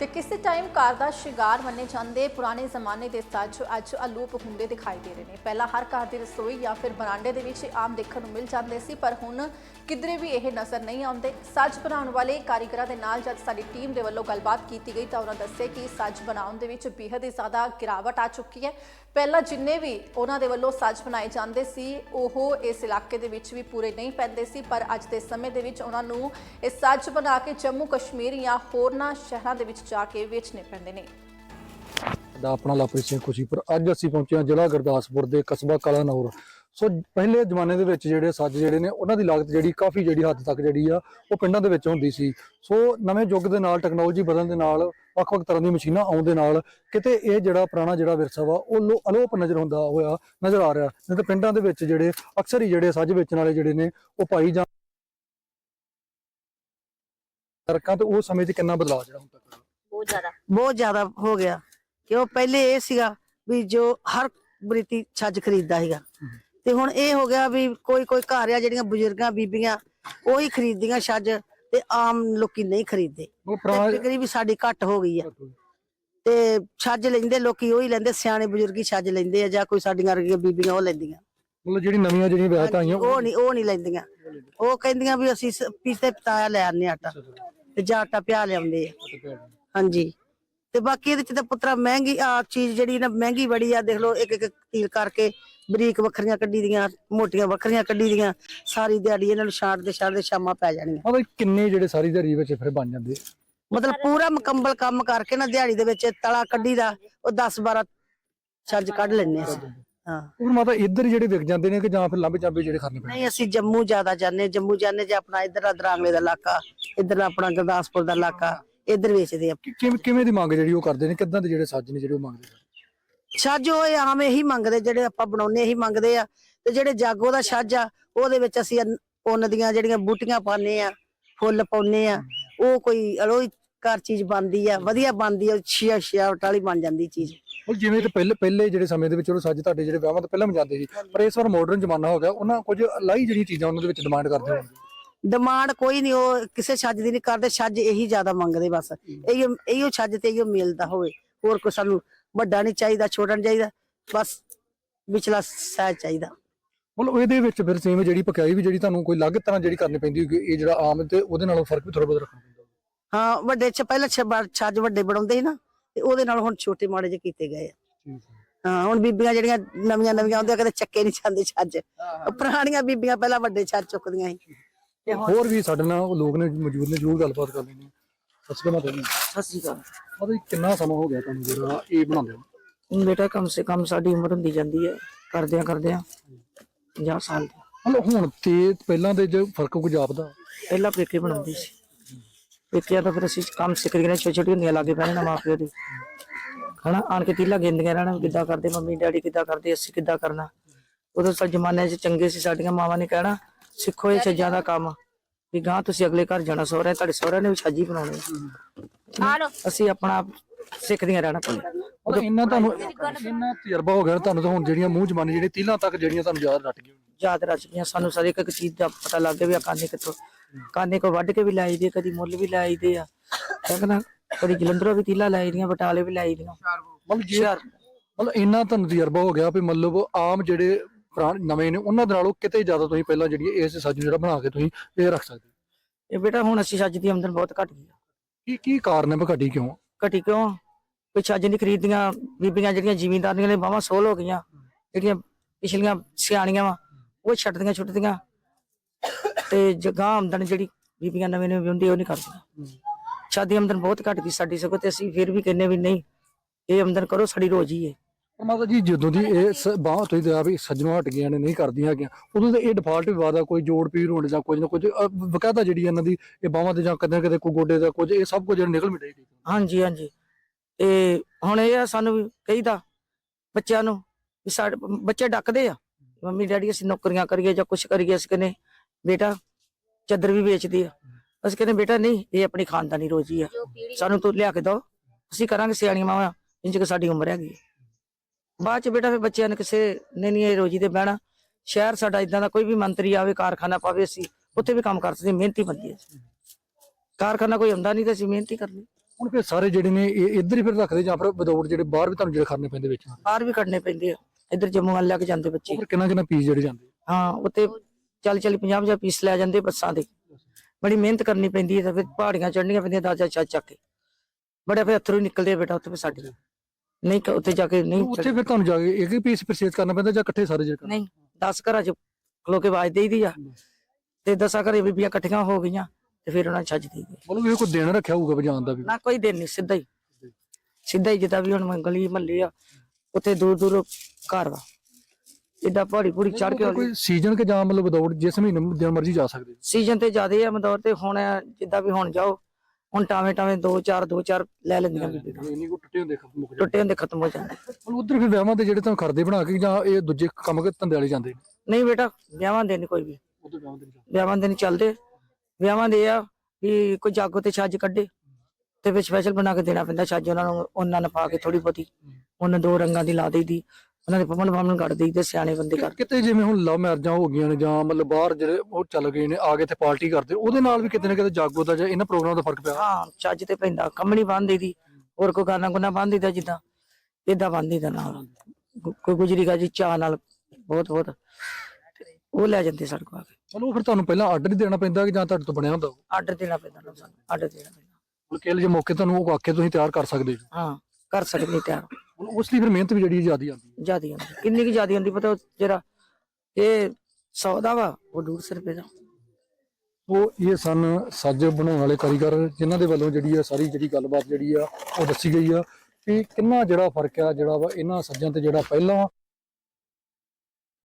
ਤੇ ਕਿਸੇ ਟਾਈਮ ਘਰ ਦਾ ਸ਼ਿੰਗਾਰ ਮੰਨੇ ਜਾਂਦੇ, ਪੁਰਾਣੇ ਜ਼ਮਾਨੇ ਦੇ ਸੱਜ ਅੱਜ ਅਲੂਪ ਹੁੰਦੇ ਦਿਖਾਈ ਦੇ ਰਹੇ ਨੇ। ਪਹਿਲਾਂ ਹਰ ਘਰ ਦੀ ਰਸੋਈ ਜਾਂ ਫਿਰ ਬਰਾਂਡੇ ਦੇ ਵਿੱਚ ਆਮ ਦੇਖਣ ਨੂੰ ਮਿਲ ਜਾਂਦੇ ਸੀ, ਪਰ ਹੁਣ ਕਿਧਰੇ ਵੀ ਇਹ ਨਜ਼ਰ ਨਹੀਂ ਆਉਂਦੇ। ਸੱਜ ਬਣਾਉਣ ਵਾਲੇ ਕਾਰੀਗਰਾਂ ਦੇ ਨਾਲ ਜਦ ਸਾਡੀ ਟੀਮ ਦੇ ਵੱਲੋਂ ਗੱਲਬਾਤ ਕੀਤੀ ਗਈ ਤਾਂ ਉਹਨਾਂ ਦੱਸਿਆ ਕਿ ਸੱਜ ਬਣਾਉਣ ਦੇ ਵਿੱਚ ਬੇਹੱਦ ਹੀ ਜ਼ਿਆਦਾ ਗਿਰਾਵਟ ਆ ਚੁੱਕੀ ਹੈ। ਪਹਿਲਾਂ ਜਿੰਨੇ ਵੀ ਉਹਨਾਂ ਦੇ ਵੱਲੋਂ ਸੱਜ ਬਣਾਏ ਜਾਂਦੇ ਸੀ, ਉਹ ਇਸ ਇਲਾਕੇ ਦੇ ਵਿੱਚ ਵੀ ਪੂਰੇ ਨਹੀਂ ਪੈਂਦੇ ਸੀ, ਪਰ ਅੱਜ ਦੇ ਸਮੇਂ ਦੇ ਵਿੱਚ ਉਹਨਾਂ ਨੂੰ ਇਹ ਸੱਜ ਬਣਾ ਕੇ ਜੰਮੂ ਕਸ਼ਮੀਰ ਜਾਂ ਹੋਰਨਾਂ ਸ਼ਹਿਰਾਂ ਦੇ ਵਿੱਚ ਜਾ ਕੇ ਵੇਚਣੇ ਪੈਂਦੇ ਨੇ। ਦਾ ਆਪਣਾ ਲਾਪਰੀ ਸਿੰਘ ਖੁਸ਼ੀਪੁਰ ਅੱਜ ਅਸੀਂ ਪਹੁੰਚੇ ਹਾਂ ਜ਼ਿਲ੍ਹਾ ਗੁਰਦਾਸਪੁਰ ਦੇ ਕਸਬਾ ਕਲਾਨੌਰ ਸੋ ਪਹਿਲੇ ਜ਼ਮਾਨੇ ਦੇ ਵਿੱਚ ਜਿਹੜੇ ਸੱਜ ਜਿਹੜੇ ਨੇ ਉਹਨਾਂ ਦੀ ਲਾਗਤ ਜਿਹੜੀ ਕਾਫੀ ਜਿਹੜੀ ਹੱਦ ਤੱਕ ਜਿਹੜੀ ਆ ਉਹ ਪਿੰਡਾਂ ਦੇ ਵਿੱਚ ਹੁੰਦੀ ਸੀ। ਸੋ ਨਵੇਂ ਯੁੱਗ ਦੇ ਨਾਲ ਟੈਕਨੋਲੋਜੀ ਬਦਲਣ ਦੇ ਨਾਲ ਵੱਖ-ਵੱਖ ਤਰ੍ਹਾਂ ਦੀਆਂ ਮਸ਼ੀਨਾਂ ਆਉਣ ਦੇ ਨਾਲ ਕਿਤੇ ਇਹ ਜਿਹੜਾ ਪੁਰਾਣਾ ਜਿਹੜਾ ਵਿਰਸਾ ਵਾ ਉਹ ਲੋ- ਅਲੋਪ ਨਜ਼ਰ ਹੁੰਦਾ ਹੋਇਆ ਨਜ਼ਰ ਆ ਰਿਹਾ। ਨਹੀਂ ਤਾਂ ਪਿੰਡਾਂ ਦੇ ਵਿੱਚ ਜਿਹੜੇ ਅਕਸਰ ਹੀ ਜਿਹੜੇ ਸੱਜ ਵੇਚਣ ਵਾਲੇ ਜਿਹੜੇ ਨੇ ਉਹ ਪਾਈ ਜਾਂ ਸਰਕਾਂ ਤੇ ਉਹ ਸਮੇਂ 'ਚ ਕਿੰਨਾ ਬਦਲਾਅ ਜਿਹੜਾ ਹੁਣ ਤੱਕ ਬਹੁਤ ਜ਼ਿਆਦਾ। ਬਹੁਤ ਜ਼ਿਆਦਾ ਹੋ ਗਿਆ। ਕਿਉਂ? ਪਹਿਲੇ ਇਹ ਸੀਗਾ ਵੀ ਜੋ ਹਰ ਬ੍ਰਿਤੀ ਛੱਜ ਖਰੀਦਦਾ ਸੀਗਾ। ਤੇ ਹੁਣ ਇਹ ਹੋ ਗਿਆ ਵੀ ਕੋਈ ਕੋਈ ਘਰ ਆ ਜਿਹੜੀਆਂ ਬਜ਼ੁਰਗਾਂ ਬੀਬੀਆਂ ਉਹੀ ਖਰੀਦਦੀਆਂ ਛੱਜ ਤੇ ਆਮ ਲੋਕੀ ਨਹੀਂ ਖਰੀਦਦੇ। ਤੇ ਵੀ ਸਾਡੀ ਘੱਟ ਹੋ ਗਈ ਆ। ਤੇ ਛੱਜ ਲੈਂਦੇ ਲੋਕੀ ਉਹੀ ਲੈਂਦੇ ਸਿਆਣੇ ਬਜ਼ੁਰਗੀ ਛੱਜ ਲੈਂਦੇ ਆ ਜਾਂ ਕੋਈ ਸਾਡੀਆਂ ਵਰਗੀਆਂ ਬੀਬੀਆਂ ਉਹ ਲੈਂਦੀਆਂ। ਮਤਲਬ ਜਿਹੜੀ ਨਵੀਆਂ ਜਿਹੜੀਆਂ ਵਿਆਹਤ ਆਈਆਂ ਉਹ ਨਹੀਂ ਉਹ ਨਹੀਂ ਲੈਂਦੀਆਂ। ਉਹ ਕਹਿੰਦੀਆਂ ਵੀ ਅਸੀਂ ਪੀਸੇ ਪਤਾਇਆ ਲੈ ਆਨੇ ਆਟਾ ਤੇ ਜਾਂ ਆਟਾ ਪਿਆ ਲਿਆਉਂਦੇ ਆ। ਹਾਂਜੀ। ਤੇ ਬਾਕੀ ਇਹਦੇ ਚ ਤਾਂ ਪੁੱਤਰਾ ਮਹਿੰਗੀ ਆ ਚੀਜ਼ ਜਿਹੜੀ ਨਾ ਮਹਿੰਗੀ ਬੜੀ ਆ ਦੇਖ ਲਓ ਇੱਕ ਇੱਕ ਤੀਲ ਕਰਕੇ ਬਰੀਕ ਵੱਖਰੀਆਂ ਕੱਢੀ ਦੀਆਂ ਮੋਟੀਆਂ ਵੱਖਰੀਆਂ ਕੱਢੀ ਦੀਆਂ ਸਾਰੀ ਦਿਹਾੜੀ ਇਹਨਾਂ ਨੂੰ ਛਾਂਟਦੇ ਛਾਂਟਦੇ ਸ਼ਾਮਾਂ ਪੈ ਜਾਣੀਆਂ। ਮਤਲਬ ਕਿੰਨੇ ਜਿਹੜੇ ਸਾਰੀ ਦਿਹਾੜੀ ਵਿੱਚ ਫਿਰ ਬਣ ਜਾਂਦੇ ਮਤਲਬ ਪੂਰਾ ਮੁਕੰਮਲ ਕੰਮ ਕਰਕੇ ਨਾ ਦਿਹਾੜੀ ਦੇ ਵਿੱਚ ਤਲਾ ਕੱਢੀ ਦਾ ਉਹ 10 12 ਛੱਜ ਕੱਢ ਲੈਣੇ ਅਸੀਂ। ਹਾਂ। ਉਹ ਮਾਤਾ ਇੱਧਰ ਹੀ ਜਿਹੜੇ ਵਿਕ ਜਾਂਦੇ ਨੇ ਕਿ ਜਾਂ ਫਿਰ ਲੰਬੇ ਚਾਬੇ ਜਿਹੜੇ ਖਾਣੇ ਪੈਂਦੇ ਨਹੀਂ ਅਸੀਂ ਜੰਮੂ ਜ਼ਿਆਦਾ ਜਾਂਦੇ ਜੰਮੂ ਜਾਂਦੇ ਜੇ ਆਪਣਾ ਇੱਧਰ ਦਾ ਦਰਾਂਗਲੇ ਦਾ ਇਲਾਕਾ ਇੱਧਰ ਆਪਣਾ ਗੁਰਦਾਸਪੁਰ ਦਾ ਇਲਾਕਾ ਇੱਧਰ ਵੇਚਦੇ ਆ ਕਿ- ਕਿਵੇਂ ਕਿਵੇਂ ਦੀ ਮੰਗ ਜਿਹੜੀ ਉਹ ਕਰਦੇ ਨੇ? ਕਿੱਦਾਂ ਦੇ ਜਿਹੜੇ ਸੱਜ ਨੇ ਜਿਹੜੇ ਉਹ ਮੰਗਦੇ ਨੇ? ਛੱਜ ਇਹ ਆਮ ਇਹੀ ਮੰਗਦੇ ਜਿਹੜੇ ਆਪਾਂ ਬਣਾਉਨੇ ਇਹੀ ਮੰਗਦੇ ਆ। ਤੇ ਜਿਹੜੇ ਜਾਗੋ ਦਾ ਛੱਜ ਆ ਉਹਦੇ ਵਿੱਚ ਅਸੀਂ ਅੰਨ- ਦੀਆਂ ਜਿਹੜੀਆਂ ਬੂਟੀਆਂ ਪਾਉਂਦੇ ਆ ਫੁੱਲ ਪਾਉਂਦੇ ਆ ਉਹ ਕੋਈ ਅਲੋਈ ਘਰ ਚੀਜ਼ ਬਣਦੀ ਆ ਵਧੀਆ ਬਣਦੀ ਆ ਛਿਆ ਛਿਆ ਵਾਲੀ ਬਣ ਜਾਂਦੀ ਚੀਜ਼। ਉਹ ਜਿਵੇਂ ਤੇ ਪਹਿਲੇ ਪਹਿਲੇ ਜਿਹੜੇ ਸਮੇਂ ਦੇ ਵਿੱਚ ਉਹ ਸੱਜ ਤੁਹਾਡੇ ਜਿਹੜੇ ਵਿਆਹਾਂ ਤੋਂ ਪਹਿਲਾਂ ਵੀ ਜਾਂਦੇ ਸੀ ਪਰ ਇਸ ਵਾਰ ਮਾਡਰਨ ਜ਼ਮਾਨਾ ਹੋ ਗਿਆ ਉਹਨਾਂ ਕੁਝ ਲਾਈ ਜਿਹੜੀਆਂ ਚੀਜ਼ਾਂ ਉਹਨਾਂ ਦੇ ਵਿੱਚ ਡਿਮਾਂਡ ਕਰਦੇ ਹੋਣਗੇ? ਡਿਮਾਂਡ ਕੋਈ ਨਹੀਂ ਉਹ ਕਿਸੇ ਛੱਜ ਦੀ ਨਹੀਂ ਕਰਦੇ ਛੱਜ ਇਹੀ ਜ਼ਿਆਦਾ ਮੰਗਦੇ ਬਸ। ਇਹੋ ਇਹੋ ਛੱਜ ਤੇ ਇਹੋ ਮਿਲਦਾ ਹੋਵੇ। ਹੋਰ ਕੋਈ ਸਾਨੂੰ ਵੱਡਾ ਨਹੀਂ ਚਾਹੀਦਾ ਛੋਟਾ ਨਹੀਂ ਚਾਹੀਦਾ ਬਸ ਵਿਚਲਾ ਸਾਇਜ਼ ਚਾਹੀਦਾ। ਮਤਲਬ ਇਹਦੇ ਵਿੱਚ ਫਿਰ ਸੇਮ ਜਿਹੜੀ ਪਕਾਈ ਵੀ ਜਿਹੜੀ ਤੁਹਾਨੂੰ ਕੋਈ ਅਲੱਗ ਤਰ੍ਹਾਂ ਜਿਹੜੀ ਕਰਨੀ ਪੈਂਦੀ ਹੋਊਗੀ ਇਹ ਜਿਹੜਾ ਆਮ ਤੇ ਉਹਦੇ ਨਾਲੋਂ ਫ਼ਰਕ ਵੀ ਥੋੜਾ ਬਹੁਤ ਰੱਖਣਾ ਪੈਂਦਾ ਹਾਂ ਵੱਡੇ ਚ ਪਹਿਲਾਂ ਛੱਜ ਵੱਡੇ ਬਣਾਉਂਦੇ ਸੀ ਨਾ ਤੇ ਉਹਦੇ ਨਾਲ ਹੁਣ ਛੋਟੇ ਮਾੜੇ ਜਿਹੇ ਕੀਤੇ ਗਏ ਆ। ਹੈ। ਹੁਣ ਬੀਬੀਆਂ ਜਿਹੜੀਆਂ ਨਵੀਆਂ ਨਵੀਆਂ ਆਉਂਦੀਆਂ ਕਦੇ ਚੱਕੇ ਨਹੀਂ ਜਾਂਦੇ ਛੱਜ। ਪੁਰਾਣੀਆਂ ਬੀਬੀਆਂ ਪਹਿਲਾਂ ਵੱਡੇ ਛੱਜ ਚੁੱਕਦੀਆਂ ਸੀ। ਹੋਰ ਵੀ ਸਾਡੇ ਨਾਲ ਲੋਕ ਨੇ ਮੌਜੂਦ ਨੇ ਜਰੂਰ ਗੱਲਬਾਤ ਕਰ ਲੈਣੀ ਅਕਾਲ ਮਾਤਾ ਜੀ ਸਤਿ ਸ਼੍ਰੀ ਅਕਾਲ ਮਤਲਬ ਕਿੰਨਾ ਸਮਾਂ ਹੋ ਗਿਆ ਤੁਹਾਨੂੰ ਜਿਹੜਾ ਇਹ ਬਣਾਉਂਦੇ ਹੋ ਬੇਟਾ ਕਮ ਸੇ ਕਮ ਸਾਡੀ ਉਮਰ ਹੁੰਦੀ ਜਾਂਦੀ ਹੈ ਕਰਦਿਆਂ ਕਰਦਿਆਂ 50 ਸਾਲ ਦੀ। ਮਤਲਬ ਹੁਣ ਤੇ ਪਹਿਲਾਂ ਦੇ ਜੋ ਫ਼ਰਕ ਕੁਝ ਆਪਦਾ ਪਹਿਲਾਂ ਪੇਕੇ ਬਣਾਉਂਦੀ ਸੀ। ਪੇਕਿਆਂ ਤਾਂ ਫਿਰ ਅਸੀਂ ਕੰਮ ਸਿੱਖ ਗਏ ਛੋਟੀ ਛੋਟੀ ਹੁੰਦੀਆਂ ਲਾਗੇ ਪੈਣੇ ਨਾ ਮਾਪਿਓ ਦੇ। ਹਨਾ ਆਣ ਕੇ ਤੀਲਾ ਗਿੰਦੀਆਂ ਰਹਿਣਾ ਕਿੱਦਾਂ ਕਰਦੇ ਮੰਮੀ ਡੈਡੀ ਕਿੱਦਾਂ ਕਰਦੇ ਅਸੀਂ ਕਿੱਦਾਂ ਕਰਨਾ। ਉਦੋਂ ਸਾ ਜ਼ਮਾਨੇ 'ਚ ਚੰਗੇ ਸੀ ਸਾਡੀਆਂ ਮਾਵਾਂ ਨੇ ਕਹਿਣਾ ਸਿੱਖੋ ਇਹ ਚੱਜਾਂ ਦਾ ਕੰਮ। ਵੀ ਗਾਂ ਤੁਸੀਂ ਅਗਲੇ ਘਰ ਜਾਣਾ ਸਹੁਰੇ ਤੁਹਾਡੇ ਸਹੁਰਿਆਂ ਨੇ ਵੀ ਛੱਜੀ ਬਣਾਉਣੇ ਆ। ਆ ਲੋ ਅਸੀਂ ਆਪਣਾ ਸਿੱਖਦੀਆਂ ਰਹਿਣਾ ਕੋਈ ਮਤਲਬ ਇੰਨਾ ਤੁਹਾਨੂੰ ਇੰਨਾ ਤਜਰਬਾ ਹੋ ਗਿਆ ਤੁਹਾਨੂੰ ਤਾਂ ਹੁਣ ਜਿਹੜੀਆਂ ਮੂੰਹ ਜ਼ਬਾਨੀ ਜਿਹੜੀਆਂ ਤੀਲਾਂ ਤੱਕ ਜਿਹੜੀਆਂ ਤੁਹਾਨੂੰ ਯਾਦ ਰੱਟ ਗਈਆਂ ਯਾਦ ਰਚ ਗਈਆਂ। ਸਾਨੂੰ ਸਾਰੇ ਇੱਕ ਇੱਕ ਚੀਜ਼ ਦਾ ਪਤਾ ਲੱਗ ਗਿਆ ਵੀ ਆ ਕਾਨੇ ਕਿੱਥੋਂ ਕਾਨੇ ਕੋ ਵੱਢ ਕੇ ਵੀ ਲਾਈ ਦੇ ਕਦੀ ਮੁੱਲ ਵੀ ਲਾਈ ਦੇ ਆ। ਕਹਿੰਦਾ ਕਦੀ ਜਲੰਧਰੋਂ ਵੀ ਤੀਲਾ ਲਾਈ ਦੀਆਂ ਬਟਾਲੇ ਵੀ ਲਾਈ ਦੀਆਂ। ਮਤਲਬ ਜੇ ਮਤਲਬ ਇੰਨਾ ਤੁਹਾਨੂੰ ਤਜਰਬਾ ਹੋ ਗਿਆ ਵੀ ਮਤਲਬ ਆਮ ਜਿਹੜੇ ਪੁਰਾਣੇ ਨਵੇਂ ਨੇ ਉਹਨਾਂ ਦੇ ਨਾਲੋਂ ਕਿਤੇ ਜ਼ਿਆਦਾ ਤੁਸੀਂ ਪਹਿਲਾਂ ਜਿਹੜੀ ਇਸ ਸੱਜ ਜਿਹੜਾ ਬਣਾ ਕੇ ਤੁਸੀਂ ਇਹ ਰੱਖ ਸਕਦੇ ਹੋ। ਇਹ ਬੇਟਾ ਹੁਣ ਅਸੀਂ ਛੱਜ ਦੀ ਆਮਦਨ ਬਹੁਤ ਘਟ ਗਈ ਆ। ਕੀ ਕੀ ਕਾਰਨ ਹੈ ਵੀ ਘਟੀ ਕਿਉਂ? ਘਟੀ ਕਿਉਂ? ਕੋਈ ਛੱਜ ਨਹੀਂ ਖਰੀਦੀਆਂ ਬੀਬੀਆਂ ਜਿਹੜੀਆਂ ਜ਼ਿਮੀਂਦਾਰੀਆਂ ਨੇ ਬਾਹਾਂ ਸੋਲ ਹੋ ਗਈਆਂ ਜਿਹੜੀਆਂ ਪਿਛਲੀਆਂ ਸਿਆਣੀਆਂ ਵਾ ਉਹ ਛੱਡਦੀਆਂ ਛੁੱਟਦੀਆਂ। ਤੇ ਜਗ੍ਹਾ ਆਮਦਨ ਜਿਹੜੀ ਬੀਬੀਆਂ ਨਵੇਂ ਨਵੇਂ ਵਿਆਹੁੰਦੀ ਉਹ ਨਹੀਂ ਕਰਦੀਆਂ। ਦੀ ਆਮਦਨ ਬਹੁਤ ਘਟ ਗਈ ਸਾਡੀ ਸਗੋਂ ਤੇ ਅਸੀਂ ਫਿਰ ਵੀ ਕਹਿੰਨੇ ਵੀ ਨਹੀਂ ਇਹ ਆਮਦਨ ਕਰੋ ਸਾਡੀ ਰੋਜੀ ਹੈ। ਪਰ ਮਾਤਾ ਜੀ ਜਦੋਂ ਦੀ ਇਹ ਸ- ਬਾਂਹ ਤੁਸੀਂ ਤੇ ਆ ਵੀ ਸੱਜਣੋਂ ਹਟ ਗਈਆਂ ਨੇ ਨਹੀਂ ਕਰਦੀਆਂ ਹੈਗੀਆਂ ਉਦੋਂ ਤੇ ਇਹ ਡਿਫਾਲਟ ਵਿਵਾਦ ਆ ਕੋਈ ਜੋੜ ਪੀਰ ਹੋਣ ਜਾਂ ਕੁਝ ਨਾ ਕੁਝ ਅ, ਬਕਾਇਦਾ ਜਿਹੜੀ ਇਹਨਾਂ ਦੀ ਇਹ ਬਾਹਾਂ ਤੇ ਜਾਂ ਕਦੇ ਕਦੇ ਕੋਈ ਗੋਡੇ ਦਾ ਕੁਝ ਇਹ ਸਭ ਕੁਝ ਜਿਹੜਾ ਨਿਕਲ ਮਿਟੇ ਹਾਂਜੀ ਹਾਂਜੀ। ਤੇ ਹੁਣ ਇਹ ਆ ਸਾਨੂੰ ਵੀ ਕਹੀਦਾ ਬੱਚਿਆਂ ਨੂੰ ਵੀ ਸਾਡੇ ਬੱਚੇ ਡੱਕਦੇ ਆ। ਮੰਮੀ ਡੈਡੀ ਅਸੀਂ ਨੌਕਰੀਆਂ ਕਰੀਏ ਜਾਂ ਕੁਛ ਕਰੀਏ ਅਸੀਂ ਕਹਿੰਦੇ ਬੇਟਾ ਚੱਦਰ ਵੀ ਵੇਚਦੀ ਆ। ਅਸੀਂ ਕਹਿੰਦੇ ਬੇਟਾ ਨਹੀਂ ਇਹ ਆਪਣੀ ਖਾਨਦਾਨੀ ਰੋਜੀ ਆ। ਸਾਨੂੰ ਤੂੰ ਲਿਆ ਕੇ ਦੋ। ਅਸੀਂ ਕਰਾਂਗੇ ਸਿਆਣੀਆਂ ਮਾਵਾਂ ਇੰਜ ਕਿ ਸਾਡੀ ਉਮਰ ਹੈਗੀ ਆ। ਬਾਅਦ ਚ ਬੇਟਾ ਫਿਰ ਬੱਚਿਆਂ ਨੇ ਕਿਸੇ ਨੇ ਨਹੀਂ ਇਹ ਰੋਜੀ ਤੇ ਬਹਿਣਾ। ਸ਼ਹਿਰ ਸਾਡਾ ਇਦਾਂ ਦਾ ਕੋਈ ਵੀ ਮੰਤਰੀ ਆਵੇ ਕਾਰਖਾਨਾ ਪਾਵੇ ਅਸੀਂ ਉੱਥੇ ਵੀ ਕੰਮ ਕਰ ਸਕਦੇ ਮਿਹਨਤੀ ਬੰਦੇ ਅਸੀਂ ਕਾਰਖਾਨਾ ਕੋਈ ਹੁੰਦਾ ਨਹੀਂ ਤਾਂ ਅਸੀਂ ਮਿਹਨਤੀ ਕਰਨੀ ਹੁਣ ਫਿਰ ਸਾਰੇ ਜਿਹੜੇ ਨੇ ਇਹ ਇੱਧਰ ਹੀ ਫਿਰ ਰੱਖਦੇ ਜਾਂ ਫਿਰ ਵਿਦਆਊਟ ਜਿਹੜੇ ਬਾਹਰ ਵੀ ਤੁਹਾਨੂੰ ਜਿਹੜੇ ਖੜਨੇ ਪੈਂਦੇ ਵਿੱਚ? ਬਾਹਰ ਵੀ ਕੱਢਣੇ ਪੈਂਦੇ ਆ। ਇੱਧਰ ਜੰਮੂ ਵੱਲ ਲੈ ਕੇ ਜਾਂਦੇ ਬੱਚੇ। ਫਿਰ ਕਿੰਨਾ ਕਿੰਨਾ ਪੀਸ ਜਿਹੜੇ ਜਾਂਦੇ? ਹਾਂ ਉੱਤੇ ਚੱਲ ਚੱਲ 50 50 ਪੀਸ ਲੈ ਜਾਂਦੇ ਬੱਸਾਂ ਦੇ। ਬੜੀ ਮਿਹਨਤ ਕਰਨੀ ਪੈਂਦੀ ਹੈ ਤਾਂ ਫਿਰ ਪਹਾੜੀਆਂ ਚੜ੍ਹਨੀਆਂ ਪੈਂਦੀਆਂ ਦਾਜਾ ਚੱਕ ਚੱਕ ਕੇ। ਬੜੇ ਫਿਰ ਅਥਰੂ ਨਿਕਲਦੇ ਆ ਬੇਟਾ ਉੱਥੇ ਫਿਰ ਸਾਡੇ। ਨਹੀਂ ਕ- ਉੱਥੇ ਜਾ ਕੇ ਨਹੀਂ ਉੱਥੇ ਫਿਰ ਤੁਹਾਨੂੰ ਜਾ ਕੇ ਇੱਕ ਹੀ ਪੀਸ ਪਰਚੇਸ ਕਰਨਾ ਪੈਂਦਾ ਜਾਂ ਇਕੱਠੇ ਸਾਰੇ ਜਿਹੜੇ ਨਹੀਂ 10 ਘਰਾਂ ਚ ਖਲੋ ਕੇ ਆਵਾਜ਼ ਦੇਈਦੀ ਆ। ਤੇ ਦਸਾਂ ਘਰੇ ਬੀਬੀਆਂ ਇਕੱਠੀਆਂ ਹੋ ਗਈਆਂ ਤੇ ਫਿਰ ਉਹਨਾਂ ਨੂੰ ਛੱਜ ਦੇਈਦੀ ਮਤਲਬ ਇਹ ਕੋਈ ਦਿਨ ਰੱਖਿਆ ਹੋਊਗਾ ਵਜਾਉਣ ਦਾ ਵੀ? ਨਾ ਕੋਈ ਦਿਨ ਨਹੀਂ ਸਿੱਧਾ ਹੀ। ਸਿੱਧਾ ਹੀ ਜਿੱਦਾਂ ਵੀ ਹੁਣ ਗਲੀ ਮਹੱਲੇ ਆ ਉੱਥੇ ਦੂਰ ਦੂਰ ਘਰ ਵਾ ਇਦਾਂ ਪਹਾੜੀ ਪੂੜੀ ਚੜ ਕੇ ਕੋਈ ਸੀਜ਼ਨ ਕੇ ਜਾਂ ਮਤਲਬ ਵਿਦਆਊਟ ਜਿਸ ਮਹੀਨੇ ਦਿਨ ਮਰਜ਼ੀ ਜਾ ਸਕਦੇ। ਸੀਜ਼ਨ ਤੇ ਜ਼ਿਆਦੇ ਆ ਮਦੌਰ ਤੇ ਹੁਣ ਜਿੱਦਾਂ ਵੀ ਹੁਣ ਜਾਓ ਹੁਣ ਟਾਵੇਂ ਟਾਵੇਂ ਦੋ ਚਾਰ ਦੋ ਚਾਰ ਲੈ ਲੈਂਦੀਆਂ ਬੀਬੀਆਂ। ਇੰਨੀ ਕੋ ਟੁੱਟੇ ਹੁੰਦੇ ਖਤਮ ਮੁੱਕ ਟੁੱਟੇ ਹੁੰਦੇ ਖਤਮ ਹੋ ਜਾਂਦੇ। ਜਾਂਦੇ ਉਧਰ ਫਿਰ ਵਿਆਹਾਂ ਦੇ ਜਿਹੜੇ ਤੁਹਾਨੂੰ ਖੜਦੇ ਬਣਾ ਕੇ ਜਾਂ ਇਹ ਦੂਜੇ ਕੰਮ ਕੇ ਧੰਦੇ ਵਾਲੇ ਜਾਂਦੇ ਨਹੀਂ ਬੇਟਾ ਵਿਆਹਾਂ ਦੇ ਨਹੀਂ ਕੋਈ ਵੀ। ਉਧਰ ਵਿਆਹਾਂ ਦੇ ਨਹੀਂ ਜਾਂਦੇ। ਵਿਆਹਾਂ ਦੇ ਨਹੀਂ ਚੱਲਦੇ। ਵਿਆਹਾਂ ਦੇ ਆ ਵੀ ਕੋਈ ਜਾਗੋ ਤੇ ਛੱਜ ਕੱਢੇ ਤੇ ਫਿਰ ਸਪੈਸ਼ਲ ਬਣਾ ਕੇ ਦੇਣਾ ਪੈਂਦਾ। ਛੱਜ ਉਹਨਾਂ ਨੂੰ ਉਹਨਾਂ ਨੇ ਪਾ ਕੇ ਥੋੜੀ ਬਹੁਤੀ। ਉਹਨਾਂ ਦੋ ਰੰਗਾਂ ਦੀ ਲਾ ਦੇਈਦੀ ਉਹਨਾਂ ਦੇ ਪਵਨ ਪਵਨ ਕੱਢ ਦੇਈਦੇ ਸਿਆਣੇ ਬੰਦੇ ਕਰ ਕਿਤੇ ਜਿਵੇਂ ਹੁਣ ਲਵ ਮੈਰਜਾਂ ਹੋ ਗਈਆਂ ਨੇ ਜਾਂ ਮਤਲਬ ਬਾਹਰ ਜਿਹੜੇ ਉਹ ਚੱਲ ਗਏ ਨੇ ਆ ਕੇ ਤੇ ਪਾਰਟੀ ਕਰਦੇ ਉਹਦੇ ਨਾਲ ਵੀ ਕਿਤੇ ਨਾ ਕਿਤੇ ਜਾਗੋ ਦਾ ਜਾਂ ਇਹਨਾਂ ਪ੍ਰੋਗਰਾਮ ਦਾ ਫ਼ਰਕ ਪਿਆ? ਹਾਂ ਛੱਜ ਤੇ ਪੈਂਦਾ ਕੰਮਣੀ ਬੰਨ ਦੇਈਦੀ ਹੋਰ ਕੋਈ ਗਾਣਾ ਗੁਨਾ ਬੰਨ ਦੇਈਦਾ ਜਿੱਦਾਂ ਏਦਾਂ ਬੰਨ ਦੇਈਦਾ ਨਾਲ। ਗੁ- ਕੋਈ ਗੁਜਰੀ ਗਾ ਜੀ ਚਾਹ ਨਾਲ ਬਹੁਤ ਬਹੁਤ ਤੇ ਉਹ ਲੈ ਜਾਂਦੇ ਸਾਡੇ ਕੋਲ ਆ ਕੇ। ਚਲੋ ਫਿਰ ਤੁਹਾਨੂੰ ਪਹਿਲਾਂ ਆਰਡਰ ਹੀ ਦੇਣਾ ਪੈਂਦਾ ਕਿ ਜਾਂ ਤੁਹਾਡੇ ਤੋਂ ਬਣਿਆ ਹੁੰਦਾ ਆਰਡਰ ਦੇਣਾ ਪੈਂਦਾ ਨਾ ਸਾਨੂੰ ਆਰਡਰ ਦੇਣਾ ਪੈਂਦਾ। ਹੁਣ ਕਿਹੜੇ ਜੇ ਮੌਕੇ ਤੁਹਾਨੂੰ ਉਹ ਆਕੇ ਤੁਸੀਂ ਤਿਆਰ ਕਰ ਸਕਦੇ ਹੋ? ਹਾਂ। ਕਰ ਸਕਦੇ ਤਿਆਰ ਹੁਣ ਉਸ ਲਈ ਫਿਰ ਮਿਹਨਤ ਵੀ ਜਿਹੜੀ ਜ਼ਿਆਦਾ ਆਉਂਦੀ ਹੈ। ਜਿਆਦੀ ਆਉਂਦੀ ਕਿੰਨੀ ਕੀ ਜਿਆਦੀ ਆਉਂਦੀ ਪਤਾ ਜਿਹੜਾ ਇਹ 100 ਦਾ ਵਾ ਉਹ 150 ਰੁਪਏ ਦਾ। ਉਹ ਇਹ ਸਨ ਸੱਜ ਬਣਾਉਣ ਵਾਲੇ ਕਾਰੀਗਰ ਜਿਨ੍ਹਾਂ ਦੇ ਵੱਲੋਂ ਜਿਹੜੀ ਆ ਸਾਰੀ ਜਿਹੜੀ ਗੱਲਬਾਤ ਜਿਹੜੀ ਆ ਉਹ ਦੱਸੀ ਗਈ ਆ। ਕਿ ਕਿੰਨਾ ਜਿਹੜਾ ਫ਼ਰਕ ਆ ਜਿਹੜਾ ਵਾ ਇਹਨਾਂ ਸੱਜਾਂ ਤੇ ਜਿਹੜਾ ਪਹਿਲਾਂ